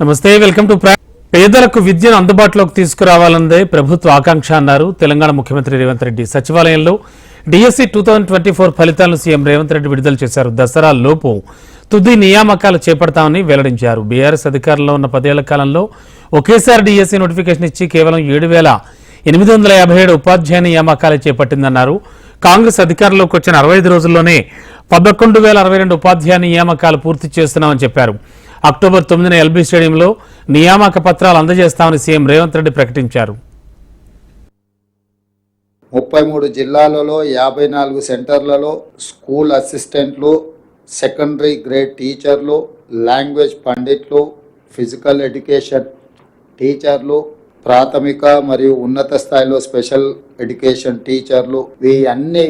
నమస్తే welcome to పేదలకు విద్యను అందుబాటులోకి తీసుకురావాలన్నదే ప్రభుత్వ ఆకాంక్ష అన్నారు తెలంగాణ ముఖ్యమంత్రి రేవంత్ రెడ్డి. సచివాలయంలో DSC two thousand twenty four ఫలితాలను సీఎం రేవంత్ రెడ్డి విడుదల చేశారు. దసరా లోపు తుది నియామకాలు చేపడతామని వెల్లడించారు. బీఆర్ఎస్ అధికారంలో ఉన్న పదేళ్ళ కాలంలో ఒకేసారి డిఎస్సి నోటిఫికేషన్ ఇచ్చి కేవలం ఏడు వేల ఎనిమిది వందల యాభై ఏడు ఉపాధ్యాయ నియామకాలు చేపట్టిందన్నారు. కాంగ్రెస్ అధికారంలోకి వచ్చిన అరవై ఐదు రోజుల్లోనే పదకొండు వేల అరవై రెండు ఉపాధ్యాయ నియామకాలు పూర్తి చేస్తున్నామని చెప్పారు. అక్టోబర్ తొమ్మిదిన ఎల్బీ స్టేడియంలో నియామక పత్రాలు అందజేస్తామని సీఎం రేవంత్ రెడ్డి ప్రకటించారు. ముప్పై మూడు జిల్లాలలో యాభై నాలుగు సెంటర్లలో స్కూల్ అసిస్టెంట్లు సెకండరీ గ్రేడ్ టీచర్లు లాంగ్వేజ్ పండిట్లు ఫిజికల్ ఎడ్యుకేషన్ టీచర్లు ప్రాథమిక మరియు ఉన్నత స్థాయిలో స్పెషల్ ఎడ్యుకేషన్ టీచర్లు ఈ అన్ని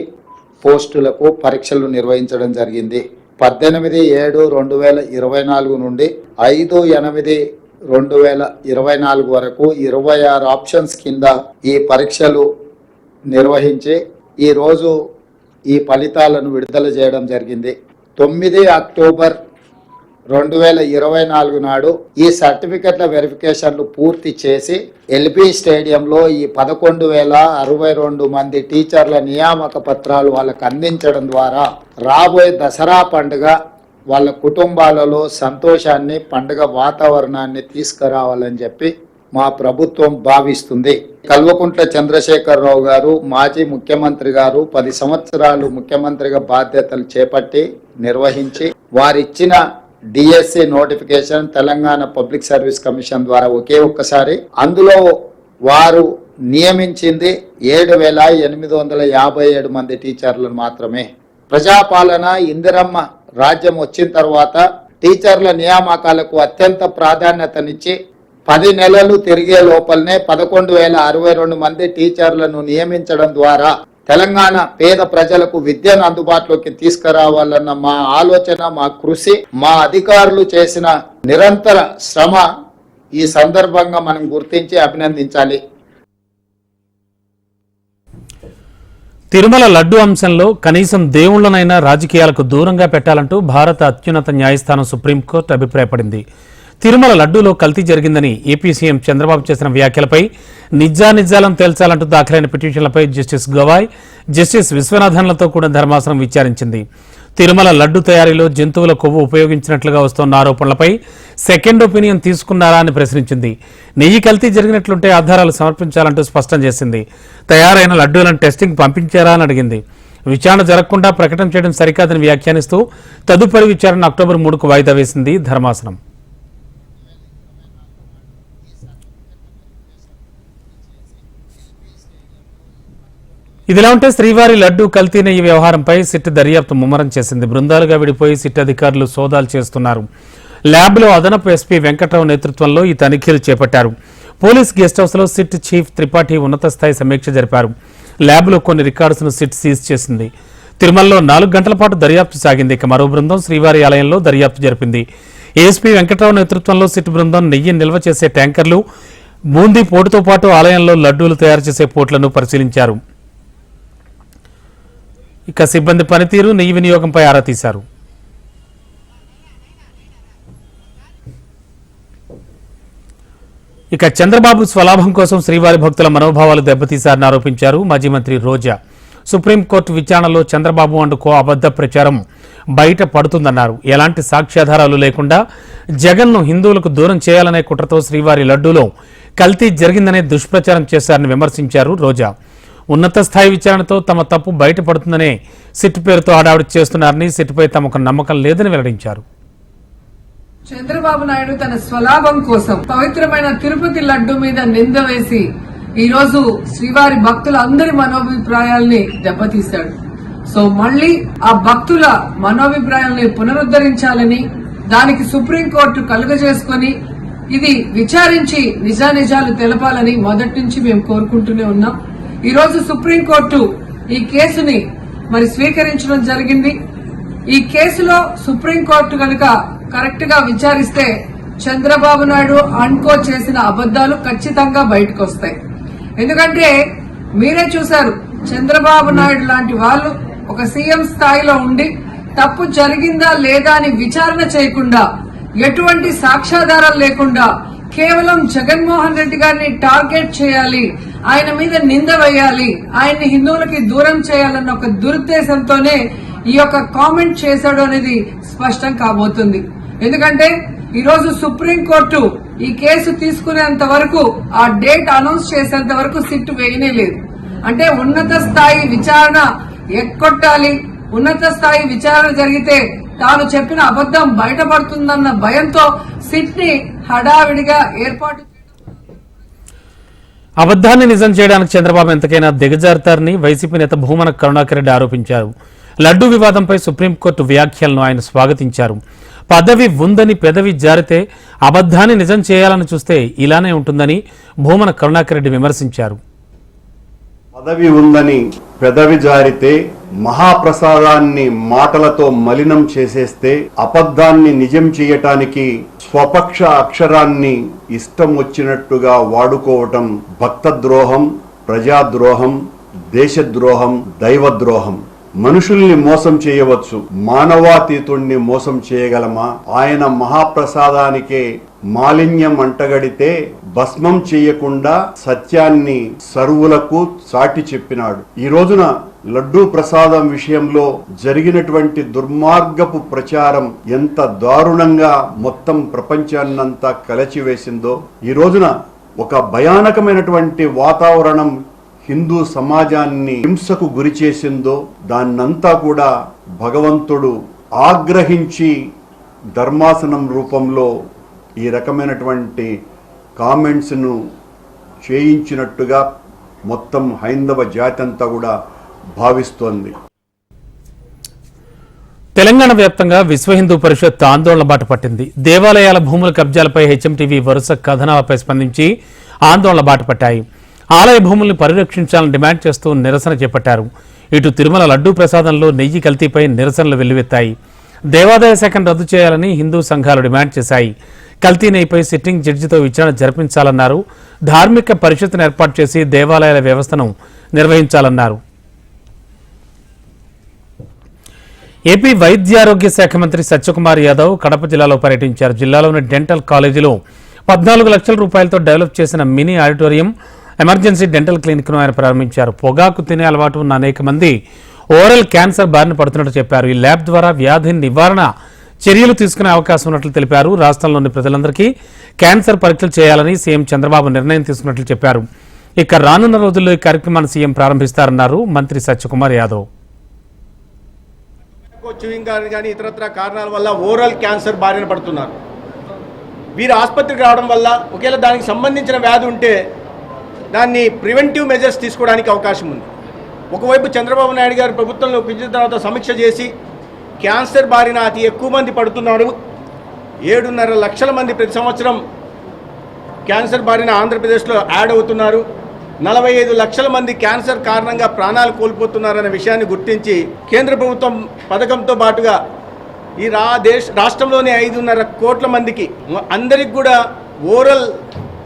పోస్టులకు పరీక్షలు నిర్వహించడం జరిగింది. పద్దెనిమిది ఏడు రెండు వేల ఇరవై నాలుగు నుండి ఐదు ఎనిమిది రెండు వేల ఇరవై నాలుగు వరకు ఇరవై ఆరు ఆప్షన్స్ కింద ఈ పరీక్షలు నిర్వహించి ఈరోజు ఈ ఫలితాలను విడుదల చేయడం జరిగింది. తొమ్మిది అక్టోబర్ రెండు వేల ఇరవై నాలుగు నాడు ఈ సర్టిఫికెట్ల వెరిఫికేషన్లు పూర్తి చేసి ఎల్పి స్టేడియంలో ఈ పదకొండు వేల అరవై రెండు మంది టీచర్ల నియామక పత్రాలు వాళ్ళకు అందించడం ద్వారా రాబోయే దసరా పండుగ వాళ్ళ కుటుంబాలలో సంతోషాన్ని పండుగ వాతావరణాన్ని తీసుకురావాలని చెప్పి మా ప్రభుత్వం భావిస్తుంది. కల్వకుంట్ల చంద్రశేఖరరావు గారు మాజీ ముఖ్యమంత్రి గారు పది సంవత్సరాలు ముఖ్యమంత్రిగా బాధ్యతలు చేపట్టి నిర్వహించి వారిచ్చిన DSC notification Telangana public service commission ద్వారా ఒకే ఒక్కసారి. అందులో వారు నియమించింది ఏడు వేల ఎనిమిది వందల యాభై ఏడు మంది టీచర్లను మాత్రమే. ప్రజాపాలన ఇందిరమ్మ రాజ్యం వచ్చిన తర్వాత టీచర్ల నియామకాలకు అత్యంత ప్రాధాన్యతనిచ్చి పది నెలలు తిరిగే లోపలనే పదకొండు వేల అరవై రెండు మంది టీచర్లను నియమించడం ద్వారా తెలంగాణ పేద ప్రజలకు విద్యను అందుబాటులోకి తీసుకురావాలన్న మా ఆలోచన మా కృషి మా అధికారులు చేసిన నిరంతర శ్రమ ఈ సందర్భంగా మనం గుర్తించి అభినందించాలి. తిరుమల లడ్డు అంశంలో కనీసం దేవుళ్ళనైనా రాజకీయాలకు దూరంగా పెట్టాలంటూ భారత అత్యున్నత న్యాయస్థానం సుప్రీంకోర్టు అభిప్రాయపడింది. తిరుమల లడ్డూలో కల్తీ జరిగిందని ఏపీ సీఎం చంద్రబాబు చేసిన వ్యాఖ్యలపై నిజానిజాలను తేల్చాలంటూ దాఖలైన పిటిషన్లపై జస్టిస్ గవాయ్ జస్టిస్ విశ్వనాథన్లతో కూడా ధర్మాసనం విచారించింది. తిరుమల లడ్డు తయారీలో జంతువుల కొవ్వు ఉపయోగించినట్లుగా వస్తోన్న ఆరోపణలపై సెకండ్ ఒపీనియన్ తీసుకున్నారా అని ప్రశ్నించింది. నెయ్యి కల్తీ జరిగినట్లుంటే ఆధారాలు సమర్పించాలంటూ స్పష్టం చేసింది. తయారైన లడ్డూలను టెస్టింగ్ పంపించారా అని అడిగింది. విచారణ జరగకుండా ప్రకటన చేయడం సరికాదని వ్యాఖ్యానిస్తూ తదుపరి విచారణ అక్టోబర్ మూడుకు వాయిదా వేసింది ధర్మాసనం. ఇదిలా ఉంటే శ్రీవారి లడ్డు కల్తీ నెయ్యి వ్యవహారంపై సిట్ దర్యాప్తు ముమ్మరం చేసింది. బృందాలుగా విడిపోయి సిట్ అధికారులు సోదాలు చేస్తున్నారు. ల్యాబ్లో అదనపు ఎస్పీ వెంకట్రావు నేతృత్వంలో ఈ తనిఖీలు చేపట్టారు. పోలీస్ గెస్ట్ హౌస్లో సిట్ చీఫ్ త్రిపాఠి ఉన్నత స్థాయి సమీక్ష జరిపారు. ల్యాబ్లో కొన్ని రికార్డ్స్ను సిట్ సీజ్ చేసింది. తిరుమలలో నాలుగు గంటల పాటు దర్యాప్తు సాగింది. ఇక మరో బృందం శ్రీవారి ఆలయంలో దర్యాప్తు జరిపింది. ఏఎస్పీ వెంకట్రావు నేతృత్వంలో సిట్ బృందం నెయ్యి నిల్వ చేసే ట్యాంకర్లు బూందీ పోటుతో పాటు ఆలయంలో లడ్డూలు తయారు చేసే పోట్లను పరిశీలించారు. ఇక సిబ్బంది పనితీరు నెయ్యి వినియోగంపై ఆరా తీశారు. ఇక చంద్రబాబు స్వలాభం కోసం శ్రీవారి భక్తుల మనోభావాలు దెబ్బతీశారని ఆరోపించారు మాజీ మంత్రి రోజా. సుప్రీంకోర్టు విచారణలో చంద్రబాబు అండుకో అబద్ధ ప్రచారం బయట పడుతుందన్నారు. ఎలాంటి సాక్ష్యాధారాలు లేకుండా జగన్ను హిందువులకు దూరం చేయాలనే కుట్రతో శ్రీవారి లడ్డూలో కల్తీ జరిగిందనే దుష్ప్రచారం చేశారని విమర్శించారు రోజా. ఉన్నత స్థాయి విచారణతో తమ తప్పు బయటపడుతుందనే సిట్ పేరుతో హడావిడి చేస్తున్నారని సిట్పై తమకు నమ్మకం లేదని వెల్లడించారు. చంద్రబాబు నాయుడు తన స్వలాభం కోసం పవిత్రమైన తిరుపతి లడ్డు మీద నింద వేసి ఈ రోజు శ్రీవారి భక్తుల అందరి మనోభిప్రాయాల్ని దెబ్బతీశాడు. సో మళ్ళీ ఆ భక్తుల మనోభిప్రాయాల్ని పునరుద్ధరించాలని దానికి సుప్రీంకోర్టు కలుగజేసుకుని ఇది విచారించి నిజానిజాలు తెలపాలని మొదటి నుంచి మేము కోరుకుంటూనే ఉన్నాం. ఈ రోజు సుప్రీంకోర్టు ఈ కేసుని మరి స్వీకరించడం జరిగింది. ఈ కేసులో సుప్రీంకోర్టు కనుక కరెక్ట్గా విచారిస్తే చంద్రబాబు నాయుడు అన్కో చేసిన అబద్దాలు ఖచ్చితంగా బయటకు వస్తాయి. ఎందుకంటే మీరే చూశారు చంద్రబాబు నాయుడు లాంటి వాళ్ళు ఒక సీఎం స్థాయిలో ఉండి తప్పు జరిగిందా లేదా అని విచారణ చేయకుండా ఎటువంటి సాక్ష్యాధారాలు లేకుండా కేవలం జగన్మోహన్ రెడ్డి గారిని టార్గెట్ చేయాలి ఆయన మీద నింద వేయాలి ఆయన్ని హిందువులకి దూరం చేయాలన్న ఒక దురుద్దేశంతోనే ఈ యొక్క కామెంట్ చేశాడు అనేది స్పష్టం కాబోతుంది. ఎందుకంటే ఈరోజు సుప్రీంకోర్టు ఈ కేసు తీసుకునేంత వరకు ఆ డేట్ అనౌన్స్ చేసేంత వరకు సిట్ వేయనే లేదు. అంటే ఉన్నత స్థాయి విచారణ ఎక్కొట్టాలి. ఉన్నత స్థాయి విచారణ జరిగితే తాను చెప్పిన అబద్ధం బయటపడుతుందన్న భయంతో సిట్ని హడావిడిగా ఏర్పాటు అబద్ధాన్ని నిజం చేయడానికి చంద్రబాబు ఎంతకైనా దిగజారుతారని వైసీపీ నేత భూమన కరుణాకర్ రెడ్డి ఆరోపించారు. లడ్డూ వివాదంపై సుప్రీంకోర్టు వ్యాఖ్యలను ఆయన స్వాగతించారు. పదవి ఉందని పెదవి జారితే అబద్ధాన్ని నిజం చేయాలని చూస్తే ఇలానే ఉంటుందని భూమన కరుణాకర్ రెడ్డి విమర్శించారు. పదవి ఉందని పెదవి జారితే మహాప్రసాదాన్ని మాటలతో మలినం చేసేస్తే అబద్ధాన్ని నిజం చేయటానికి స్వపక్ష అక్షరాన్ని ఇష్టం వచ్చినట్టుగా వాడుకోవటం భక్తద్రోహం ప్రజాద్రోహం దేశద్రోహం దైవద్రోహం. మనుషుల్ని మోసం చేయవచ్చు. మానవాతీతుణ్ణి మోసం చేయగలమా? ఆయన మహాప్రసాదానికే మాలిన్యం అంటగడితే భస్మం చేయకుండా సత్యాన్ని సర్వులకు చాటి చెప్పినాడు. ఈ రోజున లడ్డూ ప్రసాదం విషయంలో జరిగినటువంటి దుర్మార్గపు ప్రచారం ఎంత దారుణంగా మొత్తం ప్రపంచాన్నంతా కలచివేసిందో ఈ రోజున ఒక భయానకమైనటువంటి వాతావరణం హిందూ సమాజాన్ని హింసకు గురి చేసిందో దాన్నంతా కూడా భగవంతుడు ఆగ్రహించి ధర్మాసనం రూపంలో ఈ రకమైనటువంటి కామెంట్స్ను చేయించినట్టుగా మొత్తం హైందవ జాతి అంతా కూడా భావిస్తోంది. తెలంగాణ వ్యాప్తంగా విశ్వ హిందూ పరిషత్ ఆందోళన బాట పట్టింది. దేవాలయాల భూముల కబ్జాలపై హెచ్ఎంటీవీ వరుస కథనాలపై స్పందించి ఆందోళన బాట పట్టాయి. ఆలయ భూముల్ని పరిరక్షించాలని డిమాండ్ చేస్తూ నిరసన చేపట్టారు. ఇటు తిరుమల లడ్డూ ప్రసాదంలో నెయ్యి కల్తీపై నిరసనలు వెల్లువెత్తాయి. దేవాదాయ శాఖను రద్దు చేయాలని హిందూ సంఘాలు డిమాండ్ చేశాయి. కల్తీ నెయ్యిపై సిట్టింగ్ జడ్జితో విచారణ జరిపించాలన్నారు. ధార్మిక పరిషత్ను ఏర్పాటు చేసి దేవాలయాల వ్యవస్థను నిర్వహించాలన్నారు. ఏపీ వైద్యారోగ్య శాఖ మంత్రి సత్యకుమార్ యాదవ్ కడప జిల్లాలో పర్యటించారు. జిల్లాలోని డెంటల్ కాలేజీలో పద్నాలుగు లక్షల రూపాయలతో డెవలప్ చేసిన మినీ ఆడిటోరియం ఎమర్జెన్సీ డెంటల్ క్లినిక్ను ఆయన ప్రారంభించారు. పొగాకు తినే అలవాటు ఉన్న అనేక మంది ఓరల్ క్యాన్సర్ బారిన పడుతున్నట్టు చెప్పారు. ఈ ల్యాబ్ ద్వారా వ్యాధి నివారణ చర్యలు తీసుకునే అవకాశం ఉన్నట్లు తెలిపారు. రాష్ట్రంలోని ప్రజలందరికీ క్యాన్సర్ పరీక్షలు చేయాలని సీఎం చంద్రబాబు నిర్ణయం తీసుకున్నట్లు చెప్పారు. ఇక రానున్న రోజుల్లో ఈ కార్యక్రమాన్ని సీఎం ప్రారంభిస్తారన్నారు మంత్రి సత్యకుమార్ యాదవ్. చూయింగ్ కానీ కానీ ఇతరత్ర కారణాల వల్ల ఓరల్ క్యాన్సర్ బారిన పడుతున్నారు. వీరు ఆసుపత్రికి రావడం వల్ల ఒకవేళ దానికి సంబంధించిన వ్యాధి ఉంటే దాన్ని ప్రివెంటివ్ మెజర్స్ తీసుకోవడానికి అవకాశం ఉంది. ఒకవైపు చంద్రబాబు నాయుడు గారు ప్రభుత్వంలో పిలిచిన తర్వాత సమీక్ష చేసి క్యాన్సర్ బారిన అతి ఎక్కువ మంది పడుతున్నారు. ఏడున్నర లక్షల మంది ప్రతి సంవత్సరం క్యాన్సర్ బారిన ఆంధ్రప్రదేశ్లో యాడ్ అవుతున్నారు. నలభై ఐదు లక్షల మంది క్యాన్సర్ కారణంగా ప్రాణాలు కోల్పోతున్నారనే విషయాన్ని గుర్తించి కేంద్ర ప్రభుత్వం పథకంతో పాటుగా ఈ రా దేశ రాష్ట్రంలోని ఐదున్నర కోట్ల మందికి అందరికి కూడా ఓరల్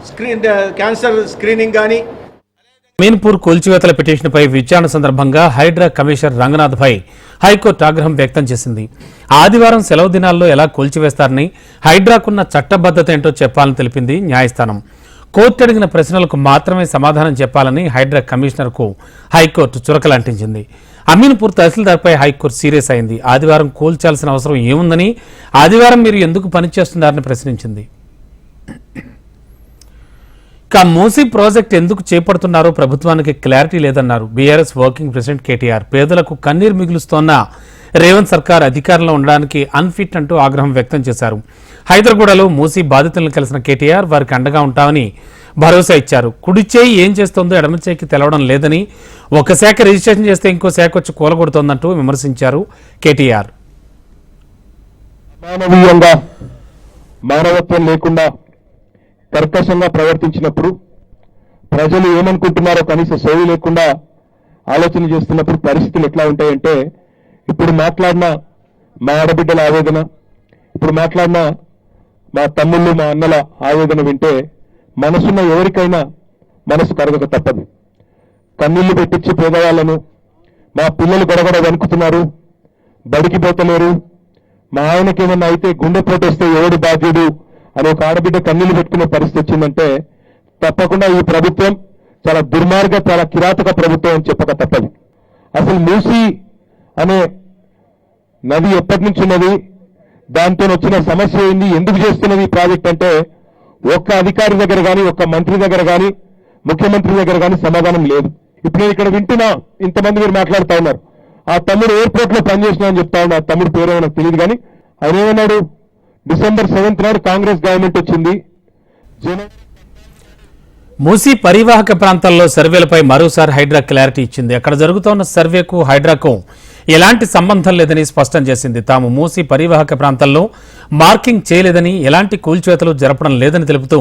స్క్రీన్ క్యాన్సర్ స్క్రీనింగ్ కానీ మీన్పూర్ కూల్చివేతల పిటిషన్పై విచారణ సందర్భంగా హైడ్రా కమిషనర్ రంగనాథ్ పై హైకోర్టు ఆగ్రహం వ్యక్తం చేసింది. ఆదివారం సెలవు దినాల్లో ఎలా కూల్చివేస్తారని హైడ్రాకున్న చట్టబద్ధత ఏంటో చెప్పాలని తెలిపింది న్యాయస్థానం. కోర్టు అడిగిన ప్రశ్నలకు మాత్రమే సమాధానం చెప్పాలని హైడ్రా కమిషనర్కు హైకోర్టు చురకలంటించింది. అమీన్పూర్ తహసీల్దార్పై హైకోర్టు సీరియస్ అయింది. ఆదివారం కూల్చాల్సిన అవసరం ఏముందని ఆదివారం మీరు ఎందుకు పనిచేస్తున్నారని ప్రశ్నించింది. ఇక మూసీ ప్రాజెక్ట్ ఎందుకు చేపడుతున్నారో ప్రభుత్వానికి క్లారిటీ లేదన్నారు బీఆర్ఎస్ వర్కింగ్ ప్రెసిడెంట్ కేటీఆర్. పేదలకు కన్నీరు మిగులుస్తోన్న రేవంత్ సర్కార్ అధికారంలో ఉండడానికి అన్ఫిట్ అంటూ ఆగ్రహం వ్యక్తం చేశారు. హైదరాబాద్లో మూసీ బాధితులను కలిసిన కేటీఆర్ వారికి అండగా ఉంటామని భరోసా ఇచ్చారు. కుడి చేయి ఏం చేస్తోందో ఎడమ చేయికి తెలవడం లేదని ఒక శాఖ రిజిస్ట్రేషన్ చేస్తే ఇంకో శాఖ వచ్చి కూలగొడుతోందంటూ విమర్శించారు కేటీఆర్. మానవీయంగా మానవత్వం లేకుండా కర్కశంగా ప్రవర్తించినప్పుడు ప్రజలు ఏమనుకుంటున్నారో కనీస సోయి లేకుండా ఆలోచన చేస్తున్నప్పుడు పరిస్థితులు ఎట్లా ఉంటాయంటే ఇప్పుడు మాట్లాడిన మా ఆడబిడ్డల ఆవేదన ఇప్పుడు మాట్లాడిన మా తమ్ముళ్ళు మా అన్నల ఆవేదన వింటే మనసున్న ఎవరికైనా మనసు కరగక తప్పదు. కన్నీళ్ళు పెట్టించి పేదవాళ్ళను మా పిల్లలు గొడగడ వెనుకుతున్నారు బడికి పోతలేరు మా ఆయనకి ఏమన్నా అయితే గుండెపోటు వస్తే ఎవడు బాధ్యుడు? అని ఒక ఆడబిడ్డ కన్నీళ్ళు పెట్టుకునే పరిస్థితి వచ్చిందంటే తప్పకుండా ఈ ప్రభుత్వం చాలా దుర్మార్గ చాలా కిరాతక ప్రభుత్వం అని చెప్పక తప్పదు. అసలు మూసి అనే నది ఎప్పటి నుంచి ఉన్నది? దాంతో వచ్చిన సమస్య ఏంది? ఎందుకు చేస్తున్నది ఈ ప్రాజెక్ట్ అంటే ఒక్క అధికారి దగ్గర కానీ ఒక్క మంత్రి దగ్గర కానీ ముఖ్యమంత్రి దగ్గర కానీ సమాధానం లేదు. ఇప్పుడు నేను ఇక్కడ వింటున్నా ఇంతమంది మీరు మాట్లాడుతా ఉన్నారు. ఆ తమ్ముడు ఎయిర్పోర్ట్లో పనిచేసిన అని చెప్తా ఉన్నా ఆ తమ్ముడు పేరు ఏమైనా తెలియదు కానీ ఆయన ఏమన్నాడు? డిసెంబర్ సెవెంత్ నాడు కాంగ్రెస్ గవర్నమెంట్ వచ్చింది. మూసీ పరివాహక ప్రాంతాల్లో సర్వేలపై మరోసారి హైడ్రా క్లారిటీ ఇచ్చింది. అక్కడ జరుగుతున్న సర్వేకు హైడ్రాకు ఎలాంటి సంబంధం లేదని స్పష్టం చేసింది. తాము మూసీ పరివాహక ప్రాంతాల్లో మార్కింగ్ చేయలేదని ఎలాంటి కూల్చేతలు జరపడం లేదని తెలుపుతూ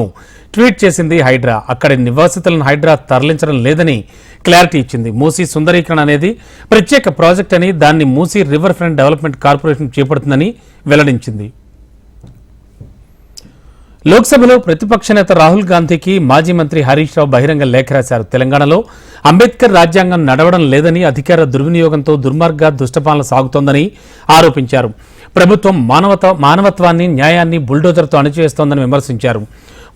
ట్వీట్ చేసింది హైడ్రా. అక్కడి నివాసితులను హైడ్రా తరలించడం లేదని క్లారిటీ ఇచ్చింది. మూసీ సుందరీకరణ అనేది ప్రత్యేక ప్రాజెక్ట్ అని దాన్ని Musi river front development corporation చేపడుతుందని వెల్లడించింది. లోక్సభలో ప్రతిపక్ష నేత రాహుల్ గాంధీకి మాజీ మంత్రి హరీష్ రావు బహిరంగ లేఖ రాశారు. తెలంగాణలో అంబేద్కర్ రాజ్యాంగం నడవడం లేదని అధికార దుర్వినియోగంతో దుర్మార్గ దుష్టపాలన సాగుతోందని ఆరోపించారు. ప్రభుత్వం మానవత మానవత్వాన్ని న్యాయాన్ని బుల్డోజర్తో అణచివేస్తోందని విమర్శించారు.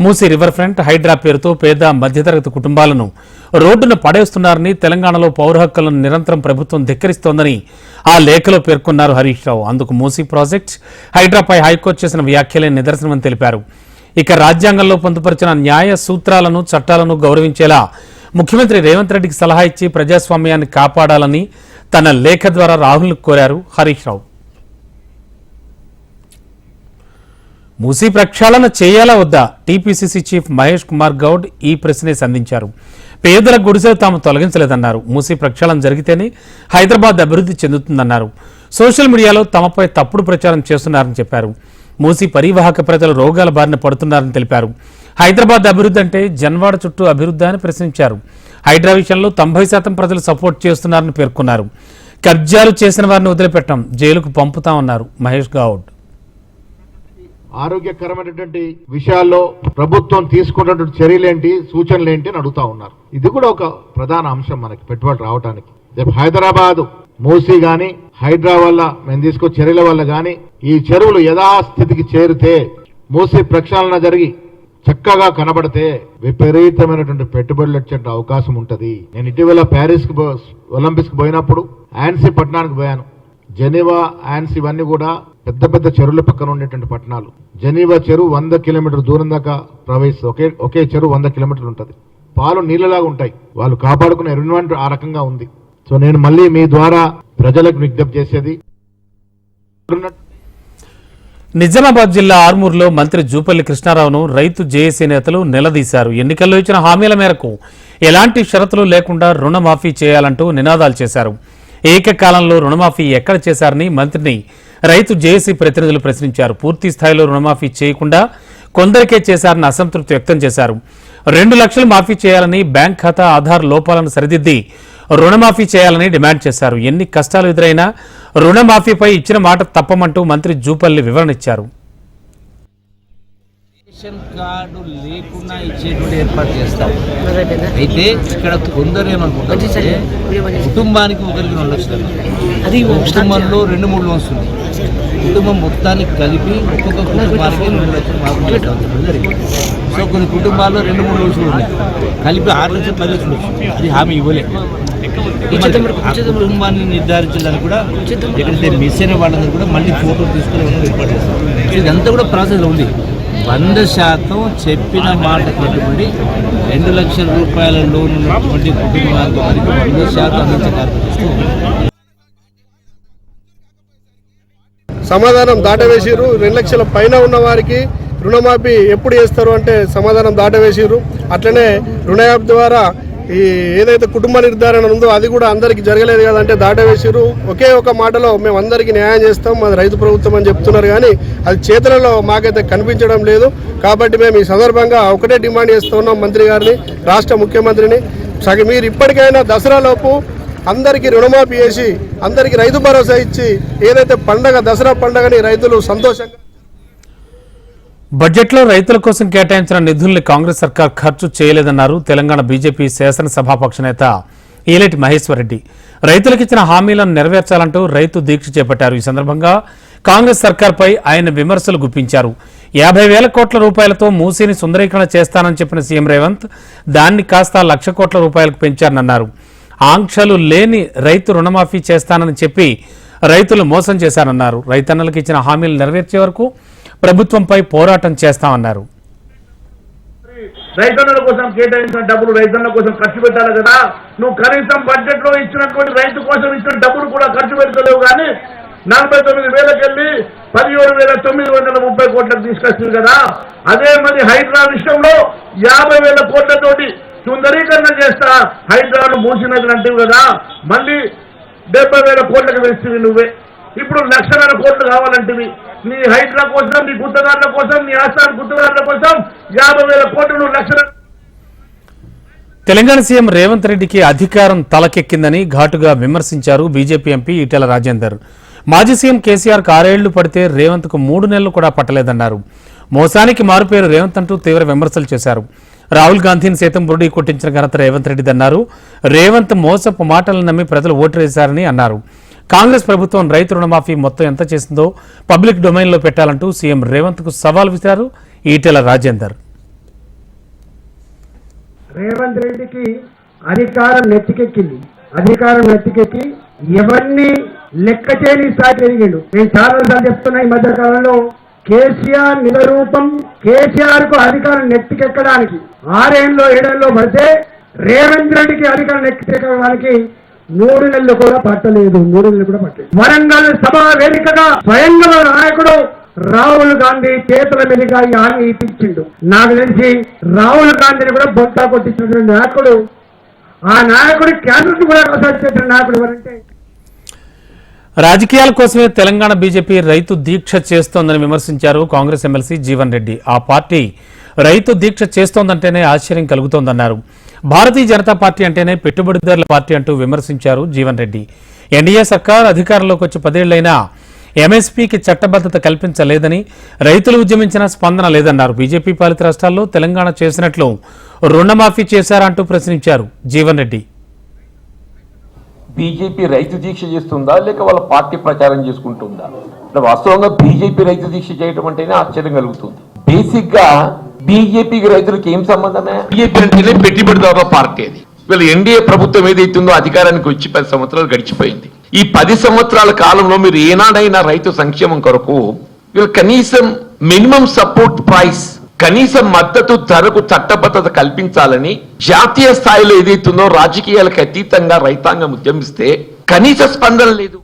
మూసీ రివర్ ఫ్రంట్ హైడ్రా పేరుతో పేద మధ్యతరగతి కుటుంబాలను రోడ్డున పడేస్తున్నారని తెలంగాణలో పౌర హక్కులను నిరంతరం ప్రభుత్వం ధిక్కరిస్తోందని ఆ లేఖలో పేర్కొన్నారు హరీష్ రావు. అందుకు మూసీ ప్రాజెక్ట్ హైడ్రాపై హైకోర్టు చేసిన వ్యాఖ్యలే నిదర్శనమని తెలిపారు. ఇక రాజ్యాంగంలో పొందుపరిచిన న్యాయ సూత్రాలను చట్టాలను గౌరవించేలా ముఖ్యమంత్రి రేవంత్ రెడ్డికి సలహా ఇచ్చి ప్రజాస్వామ్యాన్ని కాపాడాలని తన లేఖ ద్వారా రాహుల్ను కోరారు హరీష్ రావు. మూసీ ప్రక్షాళన చేయాలా వద్దా? టీపీసీసీ చీఫ్ మహేష్ కుమార్ గౌడ్ ఈ ప్రశ్నే సంధించారు. పేదల గుడిసెలు తాము తొలగించలేదన్నారు. మూసీ ప్రక్షాళన జరిగితేనే హైదరాబాద్ అభివృద్ధి చెందుతుందన్నారు. సోషల్ మీడియాలో తమపై తప్పుడు ప్రచారం చేస్తున్నారని చెప్పారు. మూసీ పరివాహక ప్రజలు రోగాల బారిన పడుతున్నారని తెలిపారు. హైదరాబాద్ అభివృద్ధి అంటే జన్వాడ చుట్టూ అభివృద్ధి అని ప్రశ్నించారు. హైడ్రా విషయంలో తొంభై శాతం ప్రజలు సపోర్ట్ చేస్తున్నారని పేర్కొన్నారు. కబ్జాలు చేసిన వారిని వదిలిపెట్టం జైలుకు పంపుతామన్నారు మహేష్ గౌడ్. ఆరోగ్యకరమైనటువంటి విషయాల్లో ప్రభుత్వం తీసుకున్నటువంటి చర్యలేంటి సూచనలేంటి అని అడుగుతా ఉన్నారు. ఇది కూడా ఒక ప్రధాన అంశం మనకి పెట్టుబడి రావడానికి రేపు హైదరాబాద్ మూసీ గాని హైడ్రా వల్ల మేము తీసుకొచ్చే చర్యల వల్ల గాని ఈ చెరువులు యథాస్థితికి చేరితే మూసీ ప్రక్షాళన జరిగి చక్కగా కనబడితే విపరీతమైనటువంటి పెట్టుబడులు వచ్చే అవకాశం ఉంటుంది. నేను ఇటీవల ప్యారిస్కి ఒలింపిక్స్ పోయినప్పుడు ఆన్సీ పట్టణానికి పోయాను. జెనీవా యాన్స్ ఇవన్నీ కూడా పెద్ద పెద్ద చెరువుల పక్కన ఉండేటువంటి పట్టణాలు. జెనీవా చెరువు వంద కిలోమీటర్ దూరం దాకా ప్రవహిస్తుంది ఒకే ఒకే చెరువు వంద కిలోమీటర్లు ఉంటుంది. పాలు నీళ్ళలాగా ఉంటాయి. వాళ్ళు కాపాడుకునే ఎన్విరాన్మెంట్ ఆ రకంగా ఉంది. సో నేను మళ్ళీ మీ ద్వారా ప్రజలకు విజ్ఞప్తి చేసేది. నిజామాబాద్ జిల్లా ఆర్మూర్లో మంత్రి జూపల్లి కృష్ణారావును రైతు జేఏసీ నేతలు నిలదీశారు. ఎన్నికల్లో ఇచ్చిన హామీల మేరకు ఎలాంటి షరతులు లేకుండా రుణమాఫీ చేయాలంటూ నినాదాలు చేశారు. ఏకకాలంలో రుణమాఫీ ఎక్కడ చేశారని మంత్రిని రైతు జేఏసీ ప్రతినిధులు ప్రశ్నించారు. పూర్తి స్థాయిలో రుణమాఫీ చేయకుండా కొందరికే చేశారని అసంతృప్తి వ్యక్తం చేశారు. రెండు లక్షలు మాఫీ చేయాలని బ్యాంక్ ఖాతా ఆధార్ లోపాలను సరిదిద్ది రుణమాఫీ చేయాలని డిమాండ్ చేశారు. ఎన్ని కష్టాలు ఎదురైనా రుణమాఫీపై ఇచ్చిన మాట తప్పమంటూ మంత్రి జూపల్లి వివరణ ఇచ్చారు. రేషన్ కార్డు లేకుండా ఇచ్చేటువంటి ఏర్పాటు చేస్తాం. అయితే ఇక్కడ కొందరు ఏమనుకుంటారు కుటుంబానికి ఒకరికి రెండు లక్షలు అది కుటుంబంలో రెండు మూడు లోన్స్ ఉన్నాయి. కుటుంబం మొత్తానికి కలిపి ఒక్కొక్క కుటుంబానికి రెండు లక్షలు జరిగింది. సో కొన్ని కుటుంబాల్లో రెండు మూడు లోన్స్లు ఉన్నాయి. కలిపి ఆరు లక్షలు పది లక్షలు అది హామీ ఇవ్వలే. ఆ కుటుంబాన్ని నిర్ధారించడానికి కూడా ఎక్కడైతే మిస్ అయిన వాళ్ళందరూ కూడా మళ్ళీ ఫోటో తీసుకుని ఏర్పాటు చేస్తాం సో ఇదంతా కూడా ప్రాసెస్లో ఉంది. వంద శాతం చెప్పిన మాట కట్టుబడి రెండు లక్షల రూపాయల లోన్ ఉన్నటువంటి కుటుంబాలకు వారికి వంద శాతం అందించడానికి సమాధానం దాటవేసిర్రు. రెండు లక్షల పైన ఉన్న వారికి రుణమాఫీ ఎప్పుడు చేస్తారు అంటే సమాధానం దాటవేసిర్రు. అట్లనే రుణయాప్ ద్వారా ఈ ఏదైతే కుటుంబ నిర్ధారణ ఉందో అది కూడా అందరికి జరగలేదు కదంటే దాటవేసిర్రు. ఒకే ఒక మాటలో మేము అందరికీ న్యాయం చేస్తాం మాది రైతు ప్రభుత్వం అని చెప్తున్నారు కానీ అది చేతులలో మాకైతే కనిపించడం లేదు. కాబట్టి మేము ఈ సందర్భంగా ఒకటే డిమాండ్ చేస్తున్నాం మంత్రి గారిని రాష్ట్ర ముఖ్యమంత్రిని. సగం మీరు ఇప్పటికైనా దసరాలోపు అందరికీ రుణమాఫీ చేసి అందరికీ రైతు భరోసా ఇచ్చి ఏదైతే పండగ దసరా పండగని రైతులు సంతోషంగా బడ్జెట్లో రైతుల కోసం కేటాయించిన నిధుల్ని కాంగ్రెస్ సర్కార్ ఖర్చు చేయలేదన్నారు తెలంగాణ బీజేపీ శాసనసభాపక్ష నేత ఏలేటి మహేశ్వరరెడ్డి. రైతులకు ఇచ్చిన హామీలను నెరవేర్చాలంటూ రైతు దీక్ష చేపట్టారు. ఈ సందర్భంగా కాంగ్రెస్ సర్కార్పై ఆయన విమర్శలు గుప్పించారు. యాభై వేల కోట్ల రూపాయలతో మూసీని సుందరీకరణ చేస్తానని చెప్పిన సీఎం రేవంత్ దాన్ని కాస్త లక్ష కోట్ల రూపాయలకు పెంచారన్నారు. ఆంక్షలు లేని రైతు రుణమాఫీ చేస్తానని చెప్పి రైతులు మోసం చేశారన్నారు. రైతన్నలకు ఇచ్చిన హామీలు నెరవేర్చే వరకు ప్రభుత్వంపై పోరాటం చేస్తామన్నారు. రైతన్నుల కోసం కేటాయించిన డబ్బులు రైతన్నుల కోసం ఖర్చు పెట్టాలి కదా. నువ్వు కనీసం బడ్జెట్లో ఇచ్చినటువంటి రైతు కోసం ఇచ్చిన డబ్బులు కూడా ఖర్చు పెడతలేవు కానీ నలభై తొమ్మిది వేలకెళ్ళి పదిహేడు వేల తొమ్మిది వందల ముప్పై కోట్లకు తీసుకొస్తుంది కదా. అదే మరి హైడ్రా విషయంలో యాభై వేల కోట్లతోటి సుందరీకరణ చేస్తా హైడ్రాను మూసినది అంటివి కదా. మళ్ళీ డెబ్బై వేల కోట్లకు వేస్తుంది నువ్వే. ఇప్పుడు లక్షన్నర కోట్లు కావాలంటుంది నీ హైట్ల కోసం నీ గుత్తదారుల కోసం నీ ఆస్థాన గుత్తదారుల కోసం యాభై వేల కోట్లు లక్షల తెలంగాణ సీఎం రేవంత్ రెడ్డికి అధికారం తలకెక్కిందని ఘాటుగా విమర్శించారు బీజేపీ ఎంపీ ఈటెల రాజేందర్. మాజీ సీఎం కేసీఆర్ ఆరేళ్ళు పడితే రేవంత్కు మూడు నెలలు కూడా పట్టలేదన్నారు. మోసానికి మారుపేరు రేవంత్ అంటూ తీవ్ర విమర్శలు చేశారు. రాహుల్ గాంధీని సైతం బురుడి కొట్టించిన ఘనత రేవంత్ రెడ్డిదన్నారు. రేవంత్ మోసపు మాటలను నమ్మి ప్రజలు ఓటు వేశారని అన్నారు. కాంగ్రెస్ ప్రభుత్వం రైతు రుణమాఫీ మొత్తం ఎంత చేసిందో పబ్లిక్ డొమైన్లో పెట్టాలంటూ సీఎం రేవంత్కు సవాల్ విసిరారు ఈటెల రాజేందర్. రేవంత్ రెడ్డికి అధికారం నెత్తికెక్కింది. అధికారం నెత్తికెక్కి ఎవరిని లెక్క చేయని స్థాయి పెరిగిండు. నేను చాలా సార్లు చెప్తున్నా ఈ మధ్య కాలంలో కేసీఆర్ నిజరూపం కేసీఆర్కు అధికారం నెత్తికెక్కడానికి ఆరేళ్ళలో ఏడేళ్ళలో పడితే రేవంత్ రెడ్డికి అధికారం నెత్తికెక్కడానికి మూడు నెలలు కూడా పట్టలేదు మూడు నెలలు కూడా పట్టలేదు. వరంగల్ సభ వేదికగా స్వయంగా నాయకుడు రాహుల్ గాంధీ చేతుల మీదుగా ఈ హామీ ఇప్పించిండు. నాకు తెలిసి రాహుల్ గాంధీని కూడా బొంతా కొట్టించినటువంటి నాయకుడు ఆ నాయకుడు క్యాన్సర్ కూడా కొనసాగించిన నాయకుడు ఎవరంటే? రాజకీయాల కోసమే తెలంగాణ బీజేపీ రైతు దీక్ష చేస్తోందని విమర్శించారు కాంగ్రెస్ ఎమ్మెల్సీ జీవన్ రెడ్డి. ఆ పార్టీ రైతు దీక్ష చేస్తోందంటేనే ఆశ్చర్యం కలుగుతోందన్నారు. భారతీయ జనతా పార్టీ అంటేనే పెట్టుబడిదారుల పార్టీ అంటూ విమర్శించారు జీవన్ రెడ్డి. ఎన్డీఏ సర్కార్ అధికారంలోకి వచ్చి పదేళ్ళైనా ఎంఎస్పీకి చట్టబద్దత కల్పించలేదని రైతులు ఉద్యమించిన స్పందన లేదన్నారు. బీజేపీ పాలిత రాష్ట్రాల్లో తెలంగాణ చేసినట్లు రుణమాఫీ చేశారంటూ ప్రశ్నించారు జీవన్ రెడ్డి. బీజేపీ రైతు దీక్ష చేస్తుందా లేక వాళ్ళ పార్టీ ప్రచారం చేసుకుంటుందా? వాస్తవంగా బీజేపీ రైతు దీక్ష చేయడం అంటేనే ఆశ్చర్యం కలుగుతుంది. బేసిక్గా బీజేపీకి రైతులకు ఏం సంబంధమే? బీజేపీ అంటేనే పెట్టుబడిదారుల పార్టీ అది. వీళ్ళ ఎన్డీఏ ప్రభుత్వం ఏదైతుందో అధికారానికి వచ్చి పది సంవత్సరాలు గడిచిపోయింది. ఈ పది సంవత్సరాల కాలంలో మీరు ఏనాడైనా రైతు సంక్షేమం కొరకు వీళ్ళు కనీసం మినిమం సపోర్ట్ ప్రైస్ కనీస మద్దతు ధరకు చట్టబద్ధత కల్పించాలని జాతీయ స్థాయిలో ఏదైతుందో రాజకీయాలకు అతీతంగా రైతాంగం ఉద్యమిస్తే కనీస స్పందన లేదు.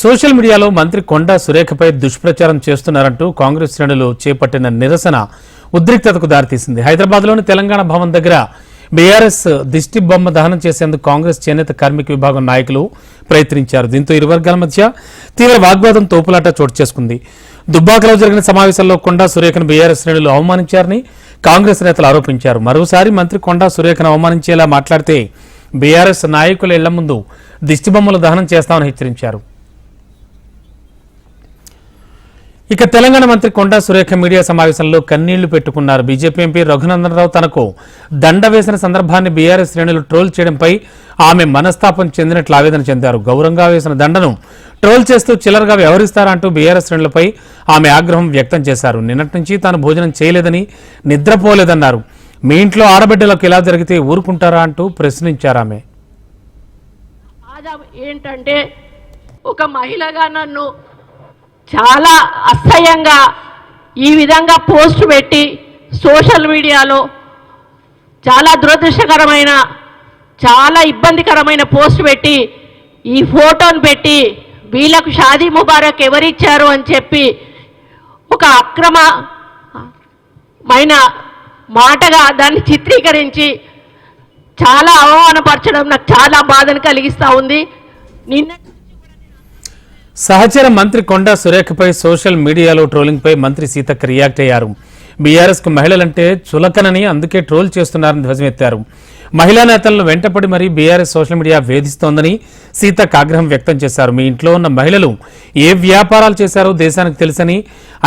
సోషల్ మీడియాలో మంత్రి కొండా సురేఖపై దుష్ప్రచారం చేస్తున్నారంటూ కాంగ్రెస్ శ్రేణులు చేపట్టిన నిరసన ఉద్రిక్తతకు దారితీసింది. హైదరాబాద్లోని తెలంగాణ భవన్ దగ్గర బీఆర్ఎస్ దిష్టి బొమ్మ దహనం చేసేందుకు కాంగ్రెస్ చేనేత కార్మిక విభాగం నాయకులు ప్రయత్నించారు. దీంతో ఇరు వర్గాల మధ్య తీవ్ర వాగ్వాదం తోపులాట చోటు చేసుకుంది. దుబ్బాకలో జరిగిన సమావేశంలో కొండా సురేఖను బీఆర్ఎస్ శ్రేణులు అవమానించారని కాంగ్రెస్ నేతలు ఆరోపించారు. మరోసారి మంత్రి కొండా సురేఖను అవమానించేలా మాట్లాడితే బీఆర్ఎస్ నాయకుల ఇళ్ళ ముందు దిష్టిబొమ్మలు దహనం చేస్తామని హెచ్చరించారు. ఇక తెలంగాణ మంత్రి కొండా సురేఖ మీడియా సమావేశంలో కన్నీళ్ళు పెట్టుకున్నారు. బీజేపీ ఎంపీ రఘునందన్ రావు తనకు దండ వేసిన సందర్భాన్ని బీఆర్ఎస్ శ్రేణులు ట్రోల్ చేయడంపై ఆమె మనస్తాపం చెందినట్లు ఆవేదన చెందారు. గౌరవంగా వేసిన దండను ట్రోల్ చేస్తూ చిల్లరగా వ్యవహరిస్తారంటూ బీఆర్ఎస్ శ్రేణులపై ఆమె ఆగ్రహం వ్యక్తం చేశారు. నిన్నటి నుంచి తాను భోజనం చేయలేదని నిద్రపోలేదన్నారు. మీ ఇంట్లో ఆడబిడ్డలకు ఇలా జరిగితే ఊరుకుంటారా అంటూ ప్రశ్నించారు ఆమె. ఏంటంటే ఒక మహిళగా నన్ను చాలా అసహ్యంగా ఈ విధంగా పోస్ట్ పెట్టి సోషల్ మీడియాలో చాలా దురదృష్టకరమైన చాలా ఇబ్బందికరమైన పోస్ట్ పెట్టి ఈ ఫోటోను పెట్టి వీళ్ళకు షాదీ ముబారక్ ఎవరిచ్చారు అని చెప్పి ఒక అక్రమమైన మాటగా దాన్ని చిత్రీకరించి చాలా అవమానపరచడం నాకు చాలా బాధను కలిగిస్తూ ఉంది. నిన్న సహచర మంత్రి కొండా సురేఖపై సోషల్ మీడియాలో ట్రోలింగ్పై మంత్రి సీతక్క రియాక్ట్ అయ్యారు. బీఆర్ఎస్కు మహిళలంటే చులకనని అందుకే ట్రోల్ చేస్తున్నారని ధ్వజమెత్తారు. మహిళా నేతలను వెంటపడి మరీ బీఆర్ఎస్ సోషల్ మీడియా వేధిస్తోందని సీతక్క ఆగ్రహం వ్యక్తం చేశారు. మీ ఇంట్లో ఉన్న మహిళలు ఏ వ్యాపారాలు చేశారో దేశానికి తెలుసని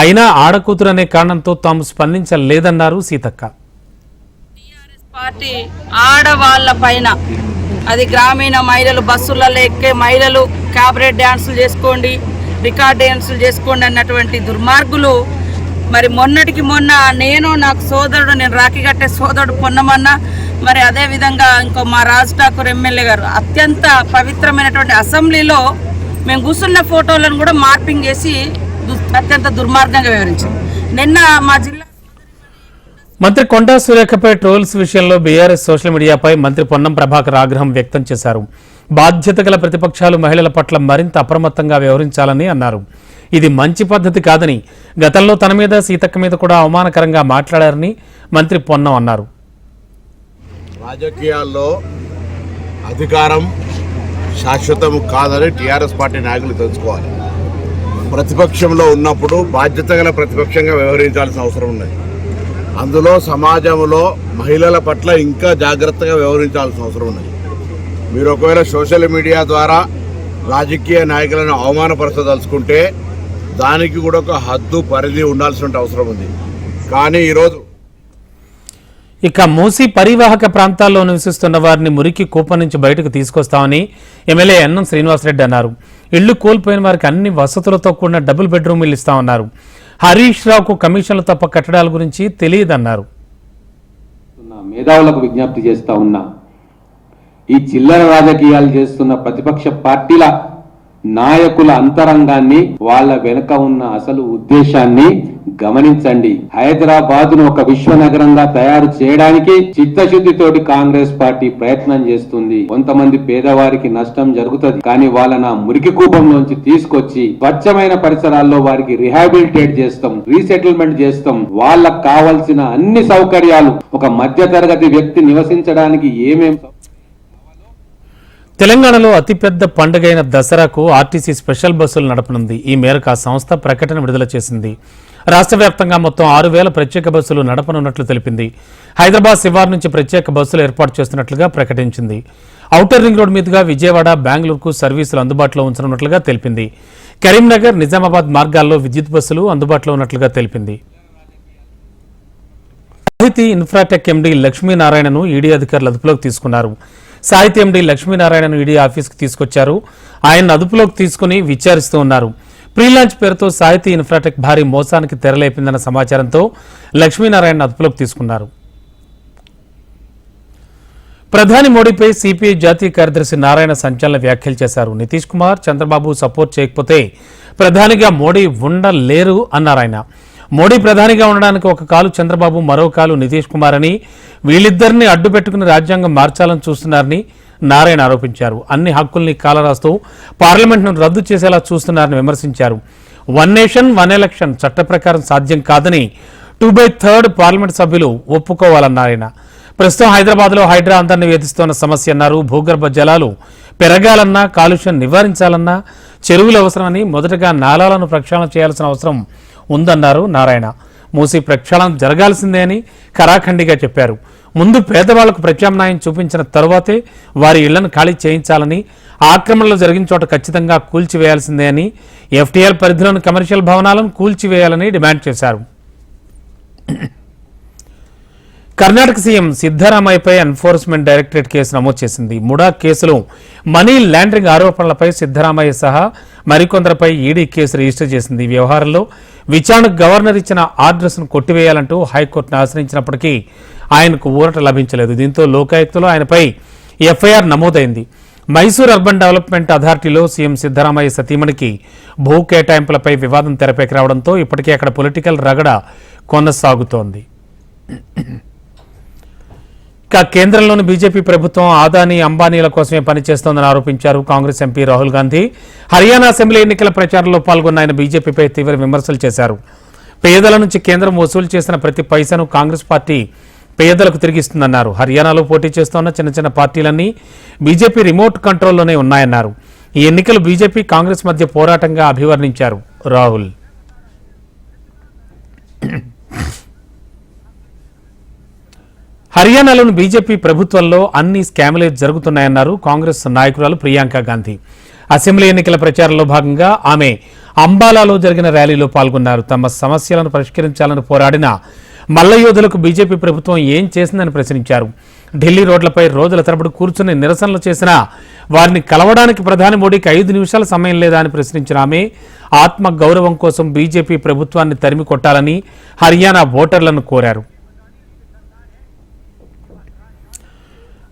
అయినా ఆడకూతురు అనే కారణంతో తాము స్పందించలేదన్నారు సీతక్క. పార్టీ ఆడవాళ్ళ పైన అది గ్రామీణ మహిళలు బస్సులలో ఎక్కే మహిళలు క్యాబరేట్ డ్యాన్సులు చేసుకోండి రికార్డ్ డ్యాన్సులు చేసుకోండి అన్నటువంటి దుర్మార్గులు. మరి మొన్నటికి మొన్న నేను నాకు సోదరుడు నేను రాఖీ కట్టే సోదరుడు పొన్నమన్న మరి అదే విధంగా ఇంకో మా రాజ్ ఠాకూర్ ఎమ్మెల్యే గారు అత్యంత పవిత్రమైనటువంటి అసెంబ్లీలో మేము కూర్చున్న ఫోటోలను కూడా మార్పింగ్ చేసి అత్యంత దుర్మార్గంగా వివరించాం నిన్న మా జిల్లా మంత్రి కొండా సురేఖపై ట్రోల్స్ విషయంలో బీఆర్ఎస్ సోషల్ మీడియాపై మంత్రి పొన్నం ప్రభాకర్ ఆగ్రహం వ్యక్తం చేశారు. బాధ్యత గల ప్రతిపక్షాలు మహిళల పట్ల మరింత అప్రమత్తంగా వ్యవహరించాలని అన్నారు. ఇది మంచి పద్ధతి కాదని గతంలో తన మీద సీతక్క మీద కూడా అవమానకరంగా మాట్లాడారని మంత్రి పొన్నం అన్నారు. రాజకీయాల్లో అధికారం శాశ్వతం కాదని టీఆర్ఎస్ పార్టీ నాయకులు తెలుసుకోవాలి. ప్రతిపక్షంలో ఉన్నప్పుడు బాధ్యత గల ప్రతిపక్షంగా వ్యవహరించాల్సిన అవసరం ఉన్నది. అందులో సమాజంలో మహిళల పట్ల ఇంకా జాగ్రత్తగా వ్యవహరించాల్సిన అవసరం ఉన్నది. మీరు ఒకవేళ సోషల్ మీడియా ద్వారా రాజకీయ నాయకులను అవమానపరచదలుచుకుంటే దానికి కూడా ఒక హద్దు పరిధి ఉండాల్సిన అవసరం ఉంది. కానీ ఈరోజు ఇక మూసి పరివాహక ప్రాంతాల్లో నివసిస్తున్న వారిని మురికి కూపం నుంచి బయటకు తీసుకొస్తామని ఎమ్మెల్యే ఎన్నం శ్రీనివాసరెడ్డి అన్నారు. ఇళ్ళు కోల్పోయిన వారికి అన్ని వసతులతో కూడిన డబుల్ బెడ్రూమ్ ఇల్లు ఇస్తామన్నారు. హరీష్ రావుకు కమిషన్లు తప్ప కట్టడాల గురించి తెలియదన్నారు. మేధావులకు విజ్ఞప్తి చేస్తా ఉన్నా ఈ చిల్లర రాజకీయాలు చేస్తున్న ప్రతిపక్ష పార్టీల నాయకుల అంతరంగాన్ని వాళ్ళ వెనుక ఉన్న అసలు ఉద్దేశాన్ని గమనించండి. హైదరాబాద్ను ఒక విశ్వనగరంగా తయారు చేయడానికి చిత్తశుద్ధితోటి కాంగ్రెస్ పార్టీ ప్రయత్నం చేస్తుంది. కొంతమంది పేదవారికి నష్టం జరుగుతుంది కానీ వాళ్ళని ఆ మురికి కూపంలోంచి తీసుకొచ్చి స్వచ్ఛమైన పరిసరాల్లో వారికి రిహాబిలిటేట్ చేస్తాం రీసెటిల్మెంట్ చేస్తాం. వాళ్ళకు కావలసిన అన్ని సౌకర్యాలు ఒక మధ్య తరగతి వ్యక్తి నివసించడానికి ఏమేం తెలంగాణలో అతిపెద్ద పండుగైన దసరాకు ఆర్టీసీ స్పెషల్ బస్సులు నడపనుంది. ఈ మేరకు ఆ సంస్థ ప్రకటన విడుదల చేసింది. రాష్ట్ర వ్యాప్తంగా మొత్తం ఆరు వేల ప్రత్యేక బస్సులు నడపనున్నట్లు తెలిపింది. హైదరాబాద్ శివారు నుంచి ప్రత్యేక బస్సులు ఏర్పాటు చేస్తున్నట్లుగా ప్రకటించింది. ఔటర్ రింగ్ రోడ్ మీదుగా విజయవాడ బెంగళూరుకు సర్వీసులు అందుబాటులో ఉంచనున్నట్లుగా తెలిపింది. కరీంనగర్ నిజామాబాద్ మార్గాల్లో విద్యుత్ బస్సులు అందుబాటులో ఉన్నట్లుగా తెలిపింది. సాహితీ ఇన్ఫ్రాటెక్ ఎండీ లక్ష్మీనారాయణను ఈడీ అధికారులు అదుపులోకి తీసుకున్నారు. సాహిత్య ఎండి లక్ష్మీనారాయణను ఈడీ ఆఫీస్కి తీసుకొచ్చారు. ఆయన అదుపులోకి తీసుకుని విచారిస్తూ ఉన్నారు. ప్రీ లాంచ్ పేరుతో సాహితీ ఇన్ఫ్రాటెక్ భారీ మోసానికి తెరలేపిందన్న సమాచారంతో లక్ష్మీనారాయణ అదుపులోకి తీసుకున్నారు. ప్రధాని మోడీపై సిపిఐ జాతీయ కార్యదర్శి నారాయణ సంచలన వ్యాఖ్యలు చేశారు. నితీష్ కుమార్ చంద్రబాబు సపోర్ట్ చేయకపోతే ప్రధానిగా మోడీ ఉండలేరు అన్నారాయణ మోడీ ప్రధానిగా ఉండడానికి ఒక కాలు చంద్రబాబు మరో కాలు నితీష్ కుమార్ అని వీళ్ళిద్దరిని అడ్డు పెట్టుకుని రాజ్యాంగం మార్చాలని చూస్తున్నారని నారాయణ ఆరోపించారు. అన్ని హక్కుల్ని కాలరాస్తూ పార్లమెంట్ను రద్దు చేసేలా చూస్తున్నారని విమర్శించారు. వన్ నేషన్ వన్ ఎలక్షన్ చట్ట ప్రకారం సాధ్యం కాదని టూ బై థర్డ్ పార్లమెంట్ సభ్యులు ఒప్పుకోవాలన్నారు ప్రస్తుతం హైదరాబాద్లో హైడ్రా అందరిని వేధిస్తున్న సమస్య అన్నారు. భూగర్భ జలాలు పెరగాలన్నా కాలుష్యం నివారించాలన్నా చెరువులు అవసరమని మొదటగా నాలాలను ప్రక్షాళన చేయాల్సిన అవసరం ఉందన్నారు నారాయణ. మూసి ప్రక్షాళన జరగాల్సిందే అని కరాఖండిగా చెప్పారు. ముందు పేదవాళ్ళకు ప్రత్యామ్నాయం చూపించిన తరువాతే వారి ఇళ్ళను ఖాళీ చేయించాలని ఆక్రమణలు జరిగిన చోట ఖచ్చితంగా కూల్చివేయాల్సిందే అని ఎఫ్టీఎల్ పరిధిలోని కమర్షియల్ భవనాలను కూల్చివేయాలని డిమాండ్ చేశారు. కర్ణాటక సీఎం సిద్దరామయ్యపై ఎన్ఫోర్స్మెంట్ డైరెక్టరేట్ కేసు నమోదు చేసింది. ముడా కేసులో మనీ లాండరింగ్ ఆరోపణలపై సిద్దరామయ్య సహా మరికొందరిపై ఈడీ కేసు రిజిస్టర్ చేసింది. ఈ వ్యవహారంలో విచారణకు గవర్నర్ ఇచ్చిన ఆర్డర్స్ను కొట్టివేయాలంటూ హైకోర్టును ఆశ్రయించినప్పటికీ ఆయనకు ఊరట లభించలేదు. దీంతో లోకాయుక్తలో ఆయనపై ఎఫ్ఐఆర్ నమోదైంది. మైసూర్ అర్బన్ డెవలప్మెంట్ అథారిటీలో సీఎం సిద్దరామయ్య సతీమణికి భూ కేటాయింపులపై వివాదం తెరపైకి రావడంతో ఇప్పటికే అక్కడ పొలిటికల్ రగడ కొనసాగుతోంది. ఇక కేంద్రంలోని బీజేపీ ప్రభుత్వం ఆదాని అంబానీల కోసమే పనిచేస్తోందని ఆరోపించారు కాంగ్రెస్ ఎంపీ రాహుల్ గాంధీ. హర్యానా అసెంబ్లీ ఎన్నికల ప్రచారంలో పాల్గొన్న ఆయన బీజేపీపై తీవ్ర విమర్శలు చేశారు. పేదల నుంచి కేంద్రం వసూలు చేసిన ప్రతి పైసను కాంగ్రెస్ పార్టీ పేదలకు తిరిగిస్తుందన్నారు. హర్యానాలో పోటీ చేస్తోన్న చిన్న చిన్న పార్టీలన్నీ బీజేపీ రిమోట్ కంట్రోల్లోనే ఉన్నాయన్నారు. ఈ ఎన్నికలు బీజేపీ కాంగ్రెస్ మధ్య పోరాటంగా అభివర్ణించారు రాహుల్. హర్యానాలోని బీజేపీ ప్రభుత్వంలో అన్ని స్కామ్లే జరుగుతున్నాయన్నారు కాంగ్రెస్ నాయకురాలు ప్రియాంక గాంధీ. అసెంబ్లీ ఎన్నికల ప్రచారంలో భాగంగా ఆమె అంబాలాలో జరిగిన ర్యాలీలో పాల్గొన్నారు. తమ సమస్యలను పరిష్కరించాలని పోరాడిన మల్లయోధులకు బీజేపీ ప్రభుత్వం ఏం చేసిందని ప్రశ్నించారు. ఢిల్లీ రోడ్లపై రోజుల తరబడి కూర్చుని నిరసనలు చేసిన వారిని కలవడానికి ప్రధాని మోడీకి ఐదు నిమిషాల సమయం లేదా అని ప్రశ్నించిన ఆమె ఆత్మ గౌరవం కోసం బీజేపీ ప్రభుత్వాన్ని తరిమి కొట్టాలని హర్యానా ఓటర్లను కోరారు.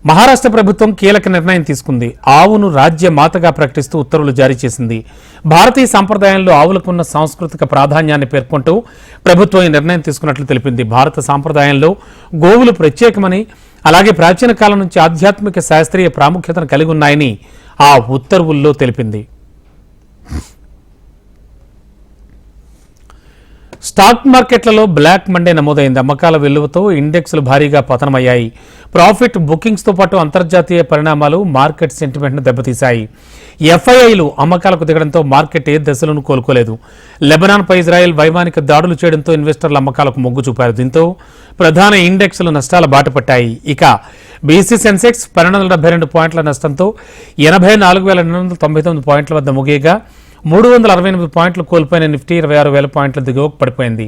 మహారాష్ట్ర ప్రభుత్వం కీలక నిర్ణయం తీసుకుంది. ఆవును రాజ్య మాతగా ప్రకటిస్తూ ఉత్తర్వులు జారీ చేసింది. భారతీయ సంప్రదాయంలో ఆవులకున్న సాంస్కృతిక ప్రాధాన్యాన్ని పేర్కొంటూ ప్రభుత్వం ఈ నిర్ణయం తీసుకున్నట్లు తెలిపింది. భారత సాంప్రదాయంలో గోవులు ప్రత్యేకమని అలాగే ప్రాచీన కాలం నుంచి ఆధ్యాత్మిక శాస్త్రీయ ప్రాముఖ్యతను కలిగి ఉన్నాయని ఆ ఉత్తర్వుల్లో తెలిపింది. స్టాక్ మార్కెట్లలో బ్లాక్ మండే నమోదైంది. అమ్మకాల విలువతో ఇండెక్స్లు భారీగా పతనమయ్యాయి. ప్రాఫిట్ బుకింగ్స్తో పాటు అంతర్జాతీయ పరిణామాలు మార్కెట్ సెంటిమెంట్ను దెబ్బతీశాయి. ఎఫ్ఐఐలు అమ్మకాలకు దిగడంతో మార్కెట్ ఏ దశలను కోలుకోలేదు. లెబనాన్పై ఇజ్రాయెల్ వైమానిక దాడులు చేయడంతో ఇన్వెస్టర్ల అమ్మకాలకు మొగ్గు చూపారు. దీంతో ప్రధాన ఇండెక్స్లు నష్టాల బాటపట్టాయి ఇక బీసీ సెన్సెక్స్ పన్నెండు వందల డెబ్బై రెండు పాయింట్ల నష్టంతో ఎనభై నాలుగు వేల రెండు వందల తొంభై తొమ్మిది పాయింట్ల వద్ద ముగియగా మూడు వందల అరవై ఎనిమిది పాయింట్లు కోల్పోయిన నిఫ్టీ ఇరవై ఆరు వేల పాయింట్ల దిగువకు పడిపోయింది.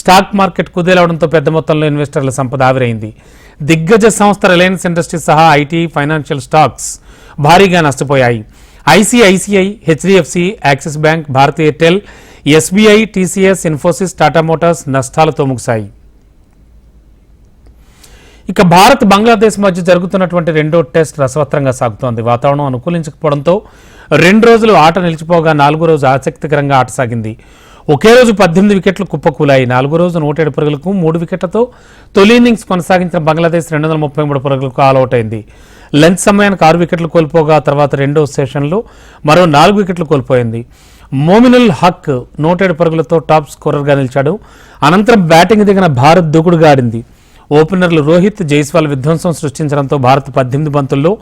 స్టాక్ మార్కెట్ కుదేలవడంతో పెద్ద మొత్తంలో ఇన్వెస్టర్ల సంపద ఆవిరైంది. దిగ్గజ సంస్థ రిలయన్స్ ఇండస్ట్రీస్ సహా ఐటీ ఫైనాన్షియల్ స్టాక్స్ భారీగా నష్టపోయాయి. ఐసీఐసీఐ హెచ్డిఎఫ్సి యాక్సిస్ బ్యాంక్ భారతీ ఎయిర్టెల్ ఎస్బీఐ టీసీఎస్ ఇన్ఫోసిస్ టాటా మోటార్స్ నష్టాలతో ముగిశాయి. ఇక భారత్ బంగ్లాదేశ్ మధ్య జరుగుతున్నటువంటి రెండో టెస్ట్ రసవత్రంగా సాగుతోంది. వాతావరణం అనుకూలించకపోవడంతో రెండు రోజులు ఆట నిలిచిపోగా నాలుగో రోజు ఆసక్తికరంగా ఆట సాగింది. ఒకే రోజు పద్దెనిమిది వికెట్లు కుప్పకూలాయి. నాలుగో రోజు నూట ఏడు పరుగులకు మూడు వికెట్లతో తొలి ఇన్నింగ్స్ కొనసాగించిన బంగ్లాదేశ్ రెండు వందల ముప్పై మూడు పరుగులకు ఆల్అవుట్ అయింది. లెంత్ సమయానికి ఆరు వికెట్లు కోల్పోగా తర్వాత రెండో సెషన్లో మరో నాలుగు వికెట్లు కోల్పోయింది. మోమినుల్ హక్ నూట ఏడు పరుగులతో టాప్ స్కోరర్గా నిలిచాడు. అనంతరం బ్యాటింగ్ దిగిన భారత్ దూకుడుగా ఆడింది. ఓపెనర్లు రోహిత్ జైస్వాల్ విధ్వంసం సృష్టించడంతో భారత్ పద్దెనిమిది బంతుల్లో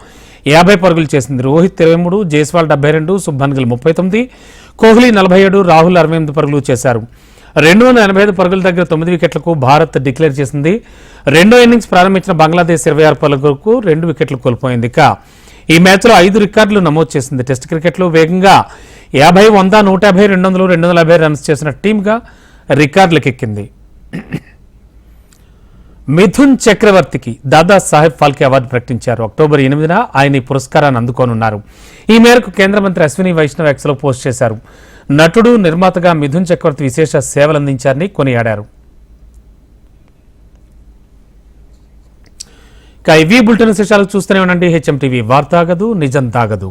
యాభై పరుగులు చేసింది. రోహిత్ ఇరవై మూడు జైస్వాల్ డెబ్బై రెండు సుబ్బన్ గిల్ ముప్పై తొమ్మిది కోహ్లీ నలభై ఏడు రాహుల్ అరవై ఎనిమిది పరుగులు చేశారు. రెండు వందల ఎనభై ఐదు పరుగుల దగ్గర తొమ్మిది వికెట్లకు భారత్ డిక్లేర్ చేసింది. రెండో ఇన్నింగ్స్ ప్రారంభించిన బంగ్లాదేశ్ ఇరవై ఆరు పరుగులకు రెండు వికెట్లు కోల్పోయింది. ఇక ఈ మ్యాచ్లో ఐదు రికార్డులు నమోదు చేసింది. టెస్ట్ క్రికెట్లో వేగంగా యాభై వంద నూట యాభై రెండు వందలు రెండు వందల యాభై రన్స్ చేసిన టీమ్గా రికార్డులకు ఎక్కింది మిథున్ చక్రవర్తికి దాదా సాహెబ్ ఫాల్కే అవార్డు ప్రకటించారు. అక్టోబర్ ఎనిమిదిన ఆయన ఈ పురస్కారాన్ని అందుకోనున్నారు. ఈ మేరకు కేంద్ర మంత్రి అశ్విని వైష్ణవ్ ఎక్స్లో పోస్ట్ చేశారు. నటుడు నిర్మాతగా మిథున్ చక్రవర్తి విశేష సేవలందించారని కొనియాడారు. ఇక ఇవి బులెటిన్ విశేషాలు చూస్తూనే ఉండండి. హెచ్ఎం టీవీ వార్తాగదు నిజం తాగదు.